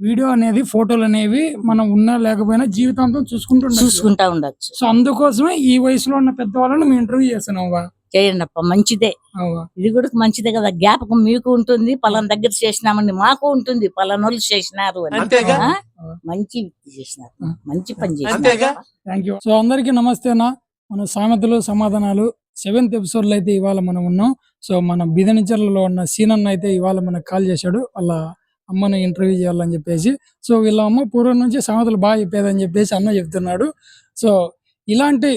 Video అనేది ఫోటోలు అనేవి మనం ఉన్నా లేకపోయినా జీవితాంతం చూసుకుంటుండొచ్చు. చూసుకుంటా ఉండొచ్చు. సో అందుకోసమే ఈ వయసులో ఉన్న పెద్దవాళ్ళని మేము ఇంటర్వ్యూ చేస్తున్నావా చేయండి అప్ప మంచిదే. ఇది కూడా మంచిదే కదా. జ్ఞాపకం మీకు ఉంటుంది పలానా దగ్గర చేసినామని మాకు ఉంటుంది పలానోళ్ళు చేసినారు అని? మంచి వ్యక్తి చేసినారు. మంచి పని అంతేగా? చేసినారు థ్యాంక్ యూ సో అందరికీ నమస్తేనా మన సామెతలు సమాధానాలు సెవెంత్ ఎపిసోడ్లో అయితే ఇవాళ మనం ఉన్నాం. సో మన బిదనిచర్లలో ఉన్న సీనన్న అయితే ఇవాళ మనకు కాల్ చేశాడు. వాళ్ళ అమ్మని ఇంటర్వ్యూ చేయాలని చెప్పేసి. సో వీళ్ళ అమ్మ పూర్వం నుంచి సామెతలు బాగా చెప్పేదని చెప్పేసి అన్న చెప్తున్నాడు. సో ఇలాంటి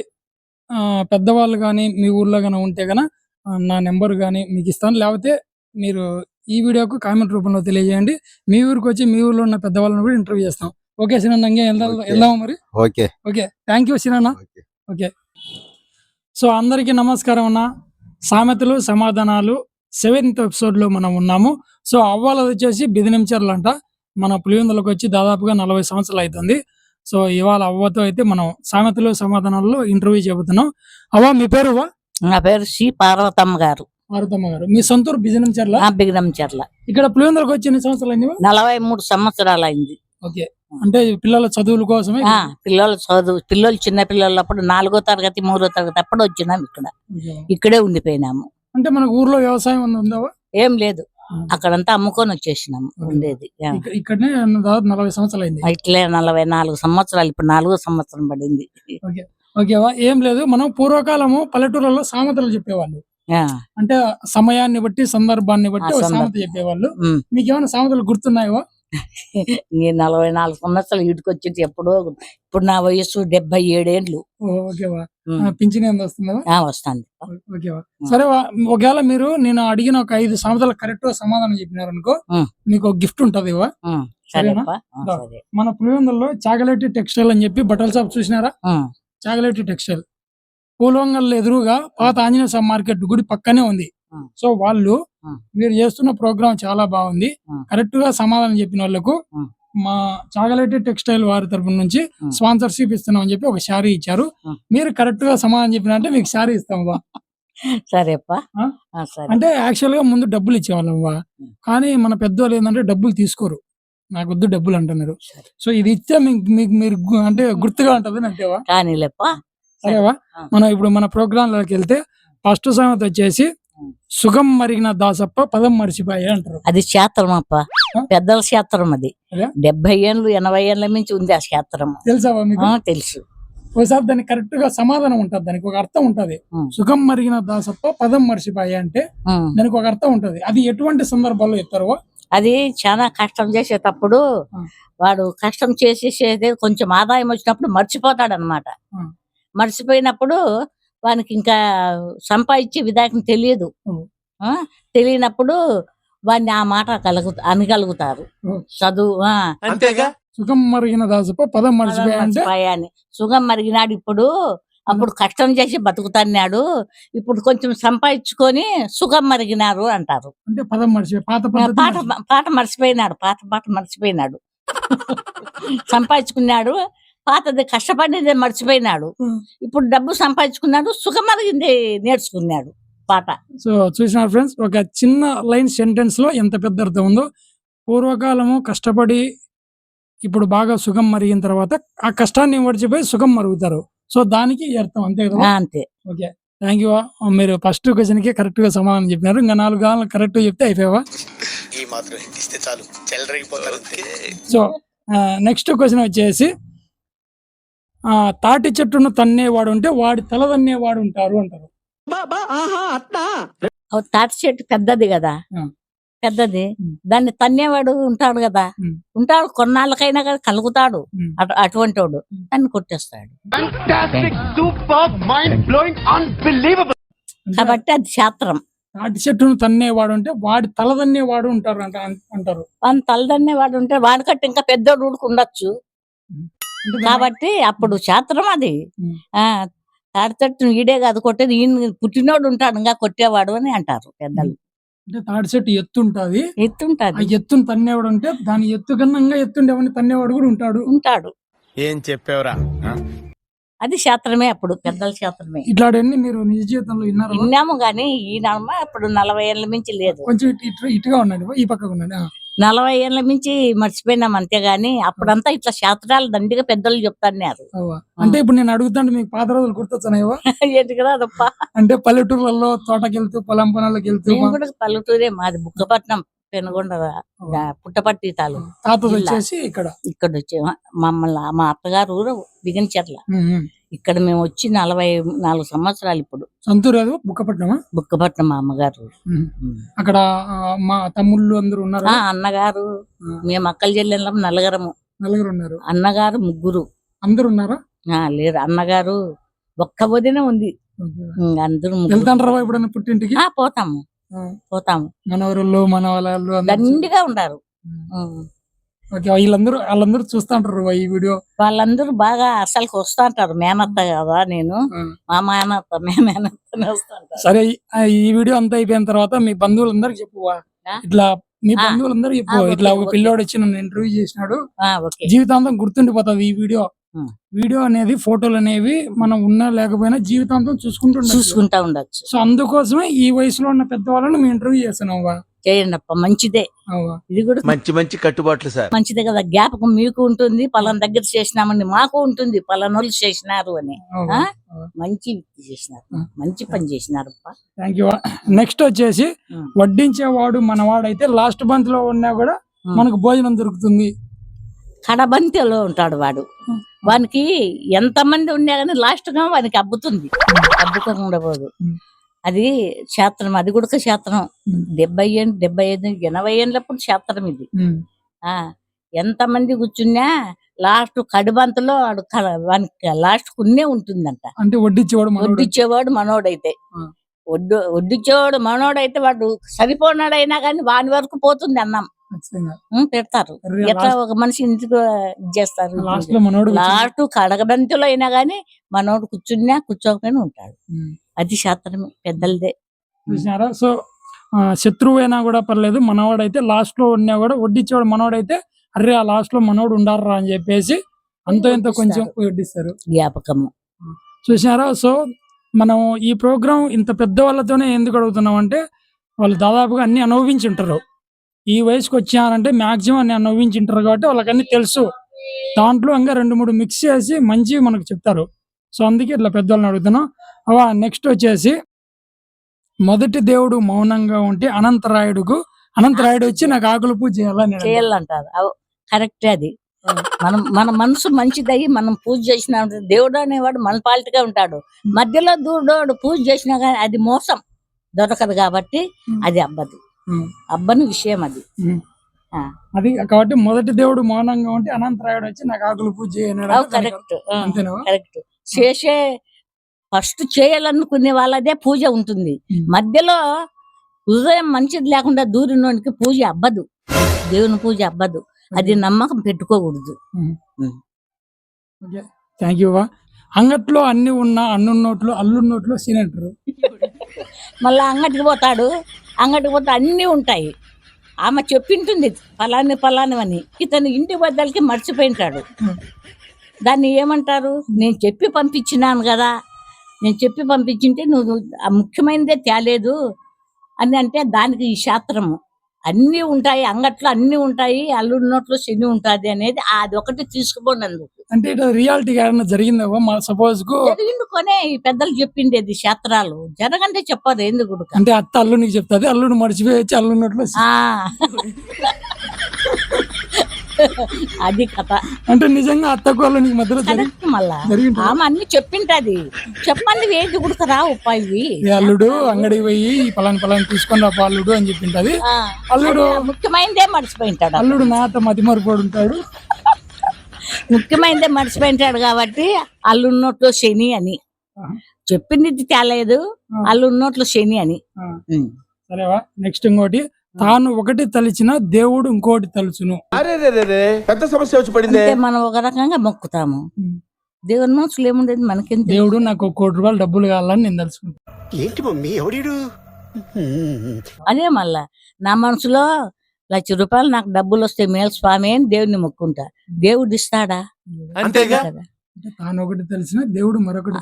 పెద్దవాళ్ళు కానీ మీ ఊర్లో కానీ ఉంటే గన ఆ, నా నెంబర్ కానీ మీకు ఇస్తాను. లేకపోతే మీరు ఈ వీడియోకు కామెంట్ రూపంలో తెలియజేయండి. మీ ఊరికి వచ్చి మీ ఊర్లో ఉన్న పెద్దవాళ్ళని కూడా ఇంటర్వ్యూ చేస్తాం. ఓకే సినన్న ఇంకే వెళ్దాం. వెళ్దామా మరి? ఓకే. ఓకే. థ్యాంక్ యూ సినన్న. ఓకే. సో అందరికీ నమస్కారం అన్న. సామెతలు సమాధానాలు. సెవెంత్ ఎపిసోడ్లో మనం ఉన్నాము. సో అవ్వాలది వచ్చేసి బిదినించర్లు అంట మన పులివెందులకు వచ్చి దాదాపుగా నలభై సంవత్సరాలు అవుతుంది సో ఇవాళ అవ్వతో అయితే మనం సామెతలు సమాధానాల్లో ఇంటర్వ్యూ చెబుతున్నాం. అవ్వ మీ పేరు? నా పేరు శ్రీ పార్వతమ్మ గారు. పార్వతమ్మ గారు. మీ సొంతూరు బిజినంచర్ల ఆ బిగడం చెర్ల. ఇక్కడ పులివెందులకు వచ్చి ఎన్ని సంవత్సరాలు అయింది? నలభై మూడు సంవత్సరాలు అయింది. ఓకే. అంటే పిల్లల చదువుల కోసమే పిల్లలు చదువు పిల్లలు చిన్న పిల్లలు అప్పుడు నాలుగో తరగతి మూడో తరగతి అప్పుడు వచ్చినాం ఇక్కడ. ఇక్కడే ఉండిపోయినాము. అంటే మనకు ఊర్లో వ్యవసాయం ఉంది-? ఏం లేదు. అక్కడంతా అమ్ముకొని వచ్చేసినాము ఉండేది. ఇక్కడనే దాదాపు నలభై సంవత్సరాలు అయింది ఇట్లే నలభై నాలుగు సంవత్సరాలు ఇప్పుడు నాలుగో సంవత్సరం పడింది. ఓకేవా ఏం లేదు. మనం పూర్వకాలము పల్లెటూరులో సామెతలు చెప్పేవాళ్ళు. అంటే సమయాన్ని బట్టి సందర్భాన్ని బట్టి సామెత. చెప్పేవాళ్ళు. మీకు ఏమైనా సామెతలు గుర్తున్నాయో? ఈ నలభై నాలుగు సంవత్సరాలు ఇటుకొచ్చి ఎప్పుడో ఇప్పుడు నా వయస్సు డెబ్బై ఏడేండ్లు. ఉమ్. పింఛన్ వస్తుందా. సరే ఒకవేళ మీరు నేను అడిగిన ఒక ఐదు సామెతలు కరెక్ట్గా సమాధానం చెప్పినారు అనుకో. మీకు ఒక గిఫ్ట్ ఉంటది మన పులివెందుల్లో చాగలేటి టెక్స్టైల్ అని చెప్పి బట్టల షాప్ చూసినారా? చాగలేటి టెక్స్టైల్ పూలవంగల్ ఎదురుగా పాత ఆంజనేయ స్వామి మార్కెట్ గుడి పక్కనే ఉంది. సో వాళ్ళు. మీరు చేస్తున్న ప్రోగ్రామ్ చాలా బాగుంది. కరెక్ట్గా సమాధానం చెప్పిన వాళ్ళకు. మా చాగలేటి టెక్స్టైల్ వారి తరపు నుంచి. స్పాన్సర్షిప్ ఇస్తున్నాం అని చెప్పి ఒక శారీ ఇచ్చారు. మీరు కరెక్ట్గా సమాధానం చెప్పిన అంటే మీకు శారీ ఇస్తాం బా సరేపా అంటే యాక్చువల్గా ముందు డబ్బులు ఇచ్చేవాళ్ళం బా. కానీ మన పెద్దవాళ్ళు ఏంటంటే డబ్బులు తీసుకోరు నాకు వద్దు డబ్బులు అంటున్నారు. సో ఇది ఇస్తే మీకు మీరు అంటే గుర్తుగా ఉంటది అంటేవా కానీ లేపా సరేవా. మనం ఇప్పుడు మన ప్రోగ్రామ్లోకి వెళ్తే ఫస్ట్ సామెత వచ్చేసి సుగం మరిగిన దాసప్ప పదం మర్చిపోయి అంటారు అది క్షేత్రం అప్ప? పెద్దల క్షేత్రం అది? డెబ్బై ఏళ్ళు ఎనభై ఏళ్ళ నుంచి ఉంది ఆ క్షేత్రం తెలుసావా మీకు తెలుసు ఒకసారి దానికి కరెక్ట్గా సమాధానం ఉంటది దానికి ఒక అర్థం ఉంటది. సుగం మరిగిన దాసప్ప పదం మర్చిపోయి అంటే. దానికి ఒక అర్థం ఉంటది అది ఎటువంటి సందర్భాల్లో చెప్తారు అది చాలా కష్టం చేసేటప్పుడు. వాడు కష్టం చేసేసేది కొంచెం ఆదాయం వచ్చినప్పుడు మర్చిపోతాడు అనమాట. మర్చిపోయినప్పుడు వానికి ఇంకా సంపాదించే విధానం తెలియదు? తెలియనప్పుడు వాడిని ఆ మాట కలుగు అనగలుగుతారు. చదువు ఆ, అంతేగా? సుగం మరిగిన దాసప్ప పదం మర్చిపోయాని. సుగం మరిగినాడు ఇప్పుడు. అప్పుడు కష్టం చేసి బతుకుతున్నాడు ఇప్పుడు కొంచెం సంపాదించుకొని సుగం మరిగినారు అంటారు. అంటే పదం మర్చిపోయి? పాత పాట. పాట మర్చిపోయినాడు పాత పాట మర్చిపోయినాడు. సంపాదించుకున్నాడు. పాతది కష్టపడింది మర్చిపోయినాడు. ఇప్పుడు డబ్బు సంపాదించుకున్నాడు సుఖమరిగింది నేర్చుకున్నాడు పాట సో చూసిన ఫ్రెండ్స్ ఒక చిన్న లైన్ సెంటెన్స్లో ఎంత పెద్ద అర్థం ఉందో. పూర్వకాలము కష్టపడి ఇప్పుడు బాగా సుఖం మరిగిన తర్వాత ఆ కష్టాన్ని మర్చిపోయి సుఖం మరుగుతారు. సో దానికి అర్థం అంతే కదా? అంతే. ఓకే. థ్యాంక్ యూ మీరు ఫస్ట్ క్వశ్చన్కి కరెక్ట్గా సమాధానం చెప్పినారు. ఇంకా నాలుగు గాలు కరెక్ట్ చెప్తే అయిపోయావా? ఈ మాత్రం ఇస్తే చాలు. చెల్లరగిపోతారు. సో నెక్స్ట్ క్వశ్చన్ వచ్చేసి తాటి చెట్టును తన్నేవాడు ఉంటే వాడి తల తన్నేవాడు ఉంటారు అంటారు తాటి చెట్టు పెద్దది కదా. పెద్దది. దాన్ని తన్నేవాడు ఉంటాడు కదా. ఉంటాడు కొన్నాళ్ళకైనా కదా కలుగుతాడు. అటువంటి వాడు. దాన్ని కొట్టేస్తాడు. Fantastic, superb, mind blowing, unbelievable. అంటే కాబట్టి అది శాస్త్రం. తాటి చెట్టును తన్నేవాడు అంటే వాడి తల తన్నేవాడు ఉంటారు అంట అంటారు. వాని తలదన్నే వాడు ఉంటే వాడికంటే ఇంకా పెద్దోడు ఉండొచ్చు కాబట్టి అప్పుడు శాస్త్రం అది. ఉమ్. ఆ తాడి చెట్టు ఈడే కాదు కొట్టేది. ఈయన పుట్టినోడు ఉంటాడు ఇంకా కొట్టేవాడు అని అంటారు పెద్దలు. అంటే తాటి చెట్టు ఎత్తు ఉంటది. ఆ ఎత్తుంటది. ఎత్తును తన్నేవాడు అంటే దాని ఎత్తు కన్నా ఎత్తుండేవాడిని తన్నేవాడు కూడా ఉంటాడు. ఉంటాడు. ఏం చెప్పావురా? అది శాస్త్రమే అప్పుడు పెద్దల శాస్త్రమే. ఇట్లాంటివన్నీ మీరు నిజ జీవితంలో విన్నారు? విన్నాము గాని ఈ నడమ ఇప్పుడు నలభై ఏళ్ళ మించి లేదు. కొంచెం ఇటు ఇటు ఇటుగా ఉన్నాడు ఈ పక్కకు ఉన్నాడు ఆ. నలభై ఏళ్ళ మించి మర్చిపోయినాం అంతేగాని అప్పుడంతా ఇట్లా శాస్త్రాలు దండిగా పెద్దలు చెప్తాన్నారు. అంటే ఇప్పుడు నేను అడుగుతాంటే మీకు పాత రోజులు గుర్తొచ్చానేవో ఏంటి కదా అదప్ప? అంటే పల్లెటూర్లలో తోటకెళ్తూ పొలం పొలాలకు వెళ్తూ కూడా పల్లెటూరే మాది బుక్కపట్నం పెనుగొండ పుట్టపర్తి తాలూ. తాత. వచ్చేసి ఇక్కడ. ఇక్కడ వచ్చే మమ్మల్ని మా అత్తగారు ఊరు ఉమ్. ఇక్కడ మేము వచ్చి నలభై నాలుగు సంవత్సరాలు ఇప్పుడు. సొంతూరు అది బుక్కపట్నమా? బుక్కపట్నం మా అమ్మగారు ఊరు. అక్కడ మా తమ్ముళ్ళు అందరూ ఉన్నారు? అన్నగారు మేము అక్కల చెల్లెళ్ళం నలుగురము. నలుగురు ఉన్నారు. అన్నగారు ముగ్గురు. అందరు ఉన్నారా? ఆ లేరు. అన్నగారు ఒక్క వదిన ఉంది. అందరూ ముగ్గురు. వెళ్తాంటారా ఎప్పుడైనా పుట్టింటికి? పోతాము. పోతాము. మనవరుళ్ళు మనవరాళ్ళు అందరూ దండిగా ఉండారు. ఉమ్. ఉమ్. ఓకే వీళ్ళందరూ వాళ్ళందరూ చూస్తాంటారు ఈ వీడియో. వాళ్ళందరూ బాగా అసలుకి వస్తా అంటారు మేనత్త కదా నేను. మా మేనత్త మే మేనత్తనే వస్తా అంటారు సరే ఈ- వీడియో అంతా అయిపోయిన తర్వాత మీ బంధువులందరికి చెప్పువా? ఇట్లా మీ. బంధువులందరూ చెప్పు ఇట్లా ఒక. పిల్లోడు వచ్చి నన్ను ఇంటర్వ్యూ చేసినాడు. జీవితాంతం గుర్తుండిపోతుంది ఈ వీడియో. వీడియో అనేది ఫోటోలు అనేవి మనం ఉన్నా లేకపోయినా జీవితాంతం చూసుకుంటుంటాం చూసుకుంటా ఉండొచ్చు. సో అందుకోసమే ఈ వయసులో ఉన్న పెద్దవాళ్ళని మేము ఇంటర్వ్యూ చేస్తున్నావా చేయండి అప్ప మంచిదే ఇది కూడా మంచి మంచి కట్టుబాట్లు సార్. మంచిదే కదా జ్ఞాపకం మీకు ఉంటుంది పలానా దగ్గర చేసినామని మాకు ఉంటుంది పలానా వాళ్ళు చేసినారు అని. ఆ? మంచి వ్యక్తి చేసినారు. మంచి పని చేసినారు అప్ప థ్యాంక్ యూ నెక్స్ట్ వచ్చేసి. వడ్డించేవాడు మనవాడైతే లాస్ట్ బంత్లో ఉన్నా కూడా. మనకు భోజనం దొరుకుతుంది. కడబంతిలో ఉంటాడు వాడు. వానికి ఎంత మంది ఉన్నా కానీ లాస్ట్గా వానికి అబ్బుతుంది. అబ్బుకోకుండా పోదు. అది శాస్త్రం అది కూడా ఉమ్. డెబ్బై ఏళ్ళు డెబ్బై ఐదు ఎనభై ఏళ్ళప్పుడు శాస్త్రం ఇది. ఎంత మంది కూర్చున్నా లాస్ట్ కడుబంతలో వాడు క- వానికి లాస్ట్ కున్నే ఉంటుందంట. అంటే వడ్డించేవాడు మనవాడు వడ్డిచ్చేవాడు మనోడైతే. వడ్డు వడ్డిచ్చేవాడు మనోడైతే వాడు సరిపోనాడైనా కానీ వాని వరకు పోతుంది అన్నం. పెడతారు. ఎట్లా ఒక మనిషి ఇంటికి చేస్తారు? లాస్ట్ కడగబంతిలో అయినా గాని మనోడు కూర్చున్నా కూర్చోకపోయినా ఉంటాడు. అది శాస్త్రమే పెద్దలదే. చూసినారా? సో ఆ, శత్రువు అయినా కూడా పర్లేదు మనవాడైతే లాస్ట్లో ఉన్నా కూడా వడ్డించేవాడు మనవాడైతే అరే ఆ లాస్ట్లో మనోడు ఉండారా అని చెప్పేసి అంతో ఇంత కొంచెం వడ్డిస్తారు. జ్ఞాపకము చూసారా సో మనం ఈ ప్రోగ్రాం ఇంత పెద్ద వాళ్ళతోనే ఎందుకు అడుగుతున్నాం అంటే వాళ్ళు దాదాపుగా అన్ని అనుభవించి ఉంటారు ఈ వయసుకి వచ్చారంటే మాక్సిమం అన్ని అనుభవించి ఉంటారు కాబట్టి వాళ్ళకి అన్ని తెలుసు. దాంట్లో ఇంకా రెండు మూడు మిక్స్ చేసి మంచి మనకు చెప్తారు. సో అందుకే ఇట్లా పెద్దవాళ్ళని అడుగుతున్నాం. నెక్స్ట్ వచ్చేసి మొదటి దేవుడు మౌనంగా ఉంటే అనంతరాయుడుకు అనంతరాయుడు వచ్చి నాకు ఆకులు పూజ చేయాలని. చేయాలంటారు. కరెక్టే అది. మనం మన మనసు మంచిదయ్యి మనం పూజ చేసిన దేవుడు అనేవాడు మన పాలిటిగా ఉంటాడు. మధ్యలో దూడోడు పూజ చేసినా కానీ అది మోసం. దొరకదు కాబట్టి. అది అబ్బదు. అబ్బని విషయం అది. అది కాబట్టి మొదటి దేవుడు మౌనంగా ఉంటే అనంతరాయుడు వచ్చి నాకు ఆకులు పూజ కరెక్ట్ కరెక్ట్ చేసే ఫస్ట్ చేయాలనుకునే వాళ్ళదే పూజ ఉంటుంది. మధ్యలో హృదయం మంచిది లేకుండా దూరినోనికి పూజ అబ్బదు దేవుని పూజ అబ్బదు అది నమ్మకం పెట్టుకోకూడదు. ఓకే. థ్యాంక్ యూ అంగట్లో అన్ని ఉన్న అన్నున్నోట్లు అల్లున్నోట్లు సీనంటారు మళ్ళా అంగటికి పోతాడు. అంగటికి పోతే అన్నీ ఉంటాయి. ఆమె చెప్పింటుంది ఫలాని ఫలాని అని. ఇతను ఇంటి బద్దలకి మర్చిపోయింటాడు. దాన్ని ఏమంటారు? నేను చెప్పి పంపించినాను కదా నేను చెప్పి పంపించింటే నువ్వు ఆ ముఖ్యమైనదే తేలేదు అని అంటే దానికి ఈ శాస్త్రము. అన్నీ ఉంటాయి అంగట్లో అన్నీ ఉంటాయి అల్లున్నోట్లో శని ఉంటుంది అనేది అది ఒకటి తీసుకుపోయినందుకు అంటే రియాలిటీ ఏదైనా జరిగిందా మా సపోజ్కు జరిగింది కొనే ఈ పెద్దలు చెప్పిండేది శాస్త్రాలు. జరగంటే చెప్పరు ఎందుకు. అంటే అత్త అల్లునికి చెప్తాది అల్లుడు మర్చిపోయి వచ్చి అల్లున్నట్లు ఆ. అది కథ. అంటే నిజంగా అత్తకు అల్లునికి మధ్యలో కరెక్ట్ మళ్ళా? ఆమె అన్ని చెప్పింటది. చెప్పండి కూడా రా ఉపాయి అల్లుడు అంగడికి పోయి ఈ పలాని పలాని తీసుకొని రా అల్లుడు అని చెప్పింటది. అల్లుడు ముఖ్యమైనదే మర్చిపోయింటాడు అల్లుడు నాత మతి మరిపోడు ఉంటాడు. ముఖ్యమైనదే మర్చిపోయింటాడు కాబట్టి అల్లున్నోట్లో శని అని. చెప్పింది తేలేదు. అల్లున్నోట్లో శని అని. సరేవా నెక్స్ట్ ఇంకోటి. తాను ఒకటి తలిచిన దేవుడు ఇంకోటి తలుచును. పెద్ద సమస్య వచ్చి పడిందే? అంటే మనం ఒక రకంగా మొక్కుతాము. దేవుని మనసులు ఏముండేది మనకేం? దేవుడు నాకు ఒక కోటి రూపాయలు డబ్బులు కావాలని నేను తెలుసుకుంటాను ఏంటి మమ్మీ ఎవడీడు? అదే మళ్ళా నా మనసులో లక్ష రూపాయలు నాకు డబ్బులు వస్తే మేలు స్వామి అని దేవుడిని మొక్కుంటా. దేవుడు ఇస్తాడా? అంతేగా? తాను ఒకటి తెలిసిన దేవుడు మరొకటి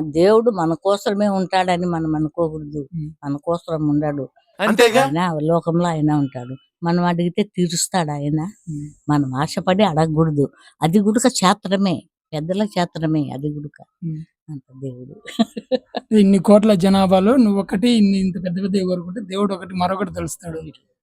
దేవుడు మన కోసమే ఉంటాడని మనం అనుకోకూడదు. మన కోసం ఉండడు. అంతేగా? ఆయన లోకంలో ఆయన ఉంటాడు. మనం అడిగితే తీరుస్తాడు ఆయన. మనం ఆశపడి అడగకూడదు. అది గుడక క్షేత్రమే. పెద్దల క్షేత్రమే అది గుడక. అంత దేవుడు. ఇన్ని కోట్ల జనాభాలో నువ్వు ఒకటి ఇన్ని ఇంత పెద్ద పెద్ద కోరుకుంటే దేవుడు ఒకటి మరొకటి తెలుస్తాడు.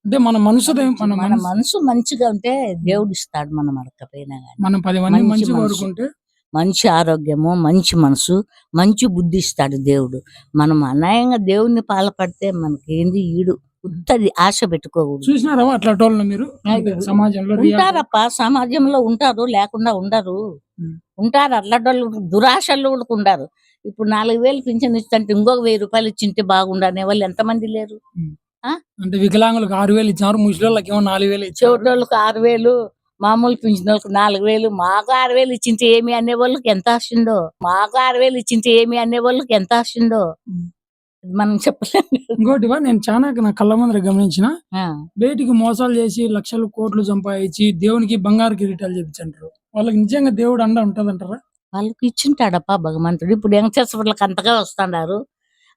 అంటే మన మనసు మన మన మనసు మంచిగా ఉంటే దేవుడు ఇస్తాడు మనం అడగకపోయినా కానీ మనం పది మంది మంచి. కోరుకుంటే మంచి ఆరోగ్యము మంచి మనసు మంచి బుద్ధి ఇస్తాడు దేవుడు. మనం అన్యాయంగా దేవుడిని పాలపడితే మనకి ఏంది? ఈడు ఉత్తది ఆశ పెట్టుకోకూడదు. చూసినారా అట్లా మీరు? సమాజంలో ఉంటారప్ప సమాజంలో ఉంటారు లేకుండా ఉండరు. ఉంటారు అట్లాంటి దురాశలు కూడా ఉండరు. ఇప్పుడు నాలుగు వేలు పింఛన్ ఇస్తుంటే ఇంకొక వెయ్యి రూపాయలు ఇచ్చింటే బాగుండు అనే వాళ్ళు ఎంతమంది లేరు? అంటే వికలాంగులకు ఆరు వేలు ఇచ్చినారు ముసలిళ్ళకి ఏమో నాలుగు వేలు ఇచ్చారు చెవిటోళ్ళకి ఆరు వేలు మామూలు పింఛన్ వాళ్ళకి నాలుగు వేలు మాకు ఆరు వేలు ఇచ్చింటే ఏమి అనే వాళ్ళకి ఎంత ఆశిందో మాకు ఆరు వేలు ఇచ్చింటే ఏమి అనే వాళ్ళకి ఎంత. ఇది మనం చెప్పలేము ఇంకోటివా నేను చాలా నా కళ్ళ ముందర గమనించిన. బయటికి మోసాలు చేసి లక్షలు కోట్లు సంపాదించి దేవునికి బంగారు కిరీటాలు చెప్పించంటారు వాళ్ళకి నిజంగా దేవుడు అండ ఉంటదంటారా? వాళ్ళకి ఇచ్చింటాడప్ప భగవంతుడు. ఇప్పుడు యంగ్స్టర్స్ అంతగా వస్తాడారు.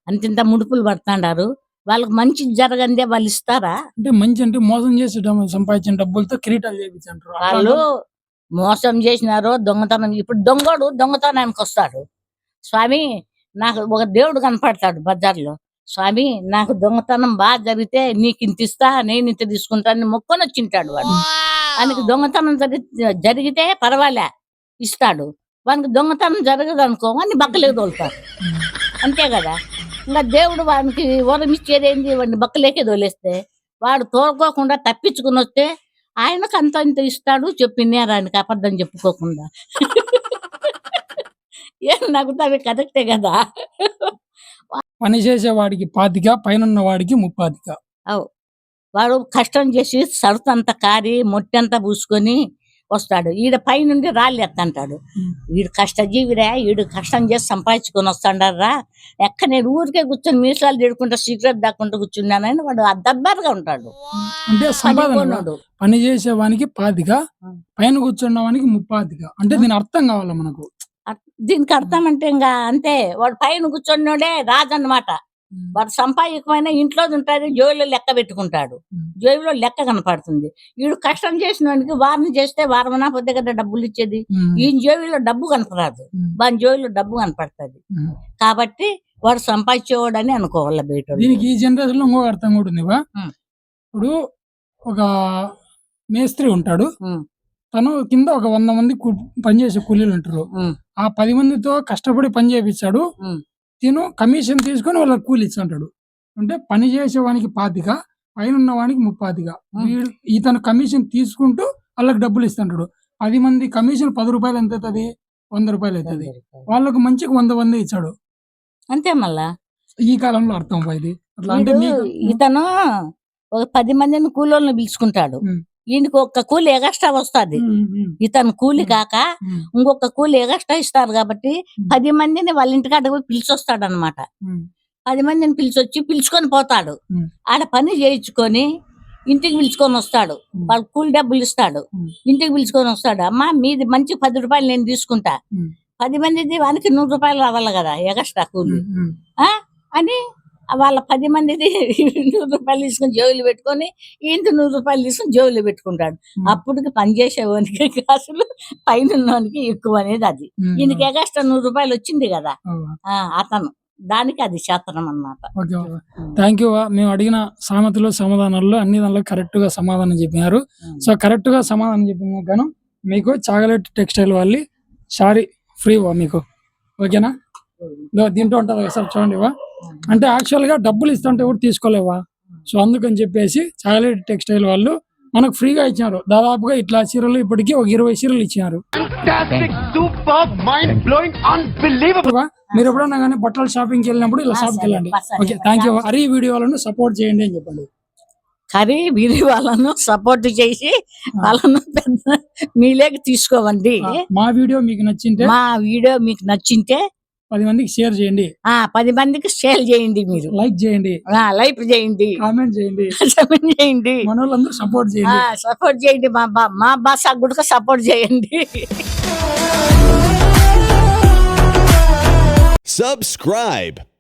అంతింత ముడుపులు పడుతుండారు. వాళ్ళకి మంచి జరగందే వాళ్ళు ఇస్తారా? అంటే మంచి అంటే మోసం చేసి సంపాదించిన డబ్బులతో కిరీటాలు చేపించంటారు వాళ్ళు మోసం చేసినారో దొంగతనం ఇప్పుడు దొంగడు దొంగతనానికి వస్తాడు. స్వామి నాకు ఒక దేవుడు కనపడతాడు బజార్లో. స్వామి నాకు దొంగతనం బాగా జరిగితే నీకు ఇంత ఇస్తా నేను ఇంత తీసుకుంటాను మొక్కొని వచ్చింటాడు వాడు. వానికి దొంగతనం జరి- జరిగితే పర్వాలే ఇస్తాడు. వానికి దొంగతనం జరగదు అనుకో అని బక్కలేక తోలుతారు అంతే కదా? ఇంకా దేవుడు వానికి వరం ఇచ్చేది ఏంది? వాడిని బక్కలేకే తోలేస్తే వాడు తోలుకోకుండా తప్పించుకుని వస్తే ఆయనకు అంత ఇంత ఇస్తాడు చెప్పినారు ఆయనకి అబద్ధం చెప్పుకోకుండా. ఏం నవ్వుతావి కరెక్టే కదా? పని చేసే వాడికి పాతిక పైన వాడికి ముప్పాతిక. వాడు కష్టం చేసి సరుతంత కారి మొట్టంతా పూసుకొని వస్తాడు. ఈడ పైనుండి రాళ్ళు ఎత్తంటాడు. వీడు కష్టజీవిరా వీడు కష్టం చేసి సంపాదించుకొని వస్తాడారా ఎక్క నేను ఊరికే కూర్చొని మీసాలు తిడుకుంటా సిగరెట్ దాక్కుంటూ కూర్చున్నానని వాడు అద్దబ్బర్గా ఉంటాడు. అంటే. పని చేసే వానికి పాతిక ఉం. పైన కూర్చున్న వానికి ముప్పాతిక. అంటే దీని అర్థం కావాలి మనకు? దీనికి అర్థం అంటే ఇంకా అంతే. వాడు పైన కూర్చొన్నోడే రాజు అన్నమాట వాడు సంపాదకమైన ఇంట్లో ఉంటుంది జోబులో లెక్క పెట్టుకుంటాడు. జోబులో లెక్క కనపడుతుంది వీడు కష్టం చేసిన వాడికి వారిని చేస్తే వారమనా పొద్దు కదా డబ్బులు ఇచ్చేది. ఈ జోబులో డబ్బు కనపరాదు ఉం. వాని జోబులో డబ్బు కనపడుతుంది. కాబట్టి వాడు సంపాదించేవాడు అని అనుకోవాలి బయట. దీనికి ఈ జనరేషన్లో ఇంకొక అర్థం కూడా ఉంది. ఇప్పుడు ఒక మేస్త్రి ఉంటాడు. తను కింద ఒక వంద మంది పనిచేసే కూలీలు ఉంటారు. ఆ పది మందితో కష్టపడి పని చేపించాడు ఉం. తిను కమిషన్ తీసుకొని వాళ్ళకి కూలి ఇస్తుంటాడు అంటే పని చేసేవానికి పాతిక పైన ఉన్న వానికి ముప్పాతిక. ఉం. వీడు ఇతను కమిషన్ తీసుకుంటూ వాళ్ళకి డబ్బులు ఇస్తుంటాడు. పది మంది కమిషన్ పది రూపాయలు ఎంత అవుతుంది? వంద రూపాయలు అవుతుంది. వాళ్ళకు మంచిగా వంద మంది ఇచ్చాడు. అంతే మళ్ళా? ఈ కాలంలో అర్థం ఇది అట్లా అంటే ఇతను ఒక పది మందిని కూలోళ్ళని పిలుచుకుంటాడు. ఈయనకి ఒక్క కూలి ఎగస్ట్రా వస్తుంది ఇతను కూలి. కాక ఇంకొక కూలి ఎగస్ట్రా ఇస్తారు కాబట్టి. పది మందిని వాళ్ళ ఇంటికాడ పోయి పిలిచొస్తాడు అనమాట. పది మందిని పిలిచొచ్చి పిలుచుకొని పోతాడు. ఆడ పని చేయించుకొని ఇంటికి పిలుచుకొని వస్తాడు. వాళ్ళ కూలి డబ్బులు ఇస్తాడు. ఇంటికి పిలుచుకొని వస్తాడు అమ్మా మీది మంచి పది రూపాయలు నేను తీసుకుంటా. పది మందిది వానికి నూరు రూపాయలు రావాలి కదా ఎగస్ట్రా కూలి. అని వాళ్ళ పది మందిది నూరు రూపాయలు తీసుకొని జోబులు పెట్టుకొని ఇంటి నూరు రూపాయలు తీసుకొని జోబులు పెట్టుకుంటాడు. అప్పటికి పనిచేసేవానికి కాసులు పైన ఉన్నవానికి ఎక్కువ అనేది అది. ఈయనకి ఎగస్ట్రా నూరు రూపాయలు వచ్చింది కదా. అతను. దానికి అది శాస్త్రం అన్నమాట. ఓకే థ్యాంక్ యూ మేము అడిగిన సామెతలు సమాధానాల్లో అన్ని దానిలో కరెక్ట్గా సమాధానం చెప్పినారు. సో కరెక్ట్గా సమాధానం చెప్పిన గాను మీకు చాగలెట్ టెక్స్టైల్ వాళ్ళి సారీ ఫ్రీ వా మీకు. ఓకేనా? దీంట్లో ఉంటుంది? సార్ చూడండి వా. అంటే యాక్చువల్గా డబ్బులు ఇస్తుంటే కూడా తీసుకోలేవా? సో అందుకని చెప్పేసి చాగలెట్ టెక్స్టైల్ వాళ్ళు మనకు ఫ్రీగా ఇచ్చినారు. దాదాపుగా ఇట్లా చీరలు ఇప్పటికీ ఒక ఇరవై చీరలు ఇచ్చినారు. వా, మీరు ఎప్పుడన్నా కానీ బట్టల షాపింగ్కి వెళ్ళినప్పుడు ఇలా షాప్కి వెళ్ళండి. Okay thank you Hari video వాళ్ళను సపోర్ట్ చేయండి అని చెప్పండి. కరీ వీరి వాళ్ళను సపోర్ట్ చేసి వాళ్ళను పెద్ద మీలేకి తీసుకోవండి. మా వీడియో మీకు నచ్చింటే మా వీడియో మీకు నచ్చింటే పది మందికి షేర్ చేయండి. ఆ పది మందికి షేర్ చేయండి మీరు. లైక్ చేయండి. ఆ లైక్ చేయండి. కామెంట్ చేయండి. Comment చేయండి. మన వాళ్ళందరూ సపోర్ట్ ఆ చేయండి. సపోర్ట్ చేయండి. మా బా మా బాస్ గుడక సపోర్ట్ చేయండి. Subscribe.